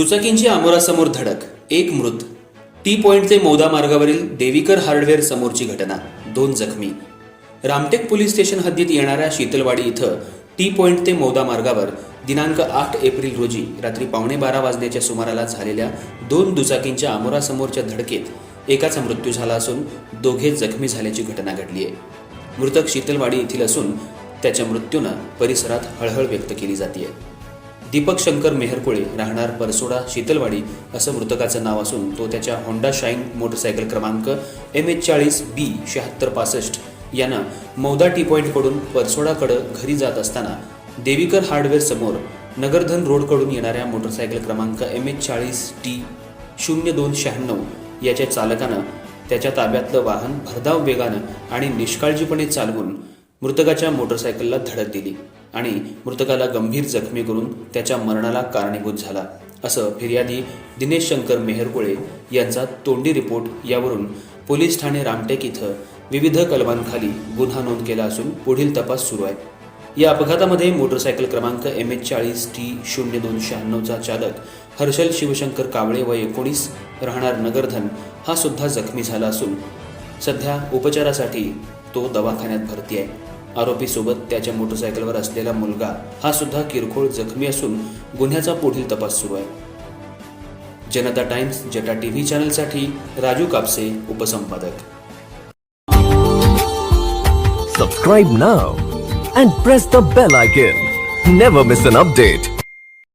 दुचाकींची आमोरासमोर धडक एक मृत. टी पॉइंट ते मौदा मार्गावरील देवीकर हार्डवेअर समोरची घटना दोन जखमी. रामटेक पोलीस स्टेशन हद्दीत येणाऱ्या शीतलवाडी इथं टी पॉइंट ते मौदा मार्गावर दिनांक आठ एप्रिल रोजी रात्री पावणे बारा वाजण्याच्या सुमाराला झालेल्या दोन दुचाकींच्या आमोरासमोरच्या धडकेत एकाचा मृत्यू झाला असून दोघे जखमी झाल्याची घटना घडली आहे मृतक शीतलवाडी येथील असून त्याच्या मृत्यूनं परिसरात हळहळ व्यक्त केली जाते दीपक शंकर मेहरकोळे राहणार परसोडा शीतलवाडी असं मृतकाचं नाव असून तो त्याच्या होंडा शाईन मोटरसायकल क्रमांक एम एच चाळीस बी शहात्तर पासष्ट यानं मौदा टी पॉईंटकडून परसोडाकडं घरी जात असताना देवीकर हार्डवेअर समोर नगरधन रोडकडून येणाऱ्या मोटरसायकल क्रमांक एम एच चाळीस टी शून्य दोन शहाण्णव याच्या चालकानं त्याच्या ताब्यातलं वाहन भरधाव वेगानं आणि निष्काळजीपणे चालवून मृतकाच्या मोटरसायकलला धडक दिली. आणि मृतकाला गंभीर जखमी करून त्याच्या मरणाला कारणीभूत झाला असं फिर्यादी दिनेश शंकर मेहरकुळे यांचा तोंडी रिपोर्ट यावरून पोलीस ठाणे रामटेक इथं विविध कलमांखाली गुन्हा नोंद केला असून पुढील तपास सुरू आहे. या अपघातामध्ये मोटरसायकल क्रमांक एम एच चाळीस टी शून्य दोन शहाण्णवचा चालक हर्षल शिवशंकर कावळे व एकोणीस राहणार नगरधन हा सुद्धा जखमी झाला असून सध्या उपचारासाठी तो दवाखान्यात भरती आहे. आरोपीसोबत त्याच्या मोटरसायकलवर असलेला मुलगा हा सुद्धा किरकोळ जखमी असून गुन्ह्याचा पुढील तपास सुरू आहे. जनता टाइम्स जटा टीव्ही चॅनलसाठी Raju Kapse उपसंपादक. Subscribe now and press the bell icon never miss an update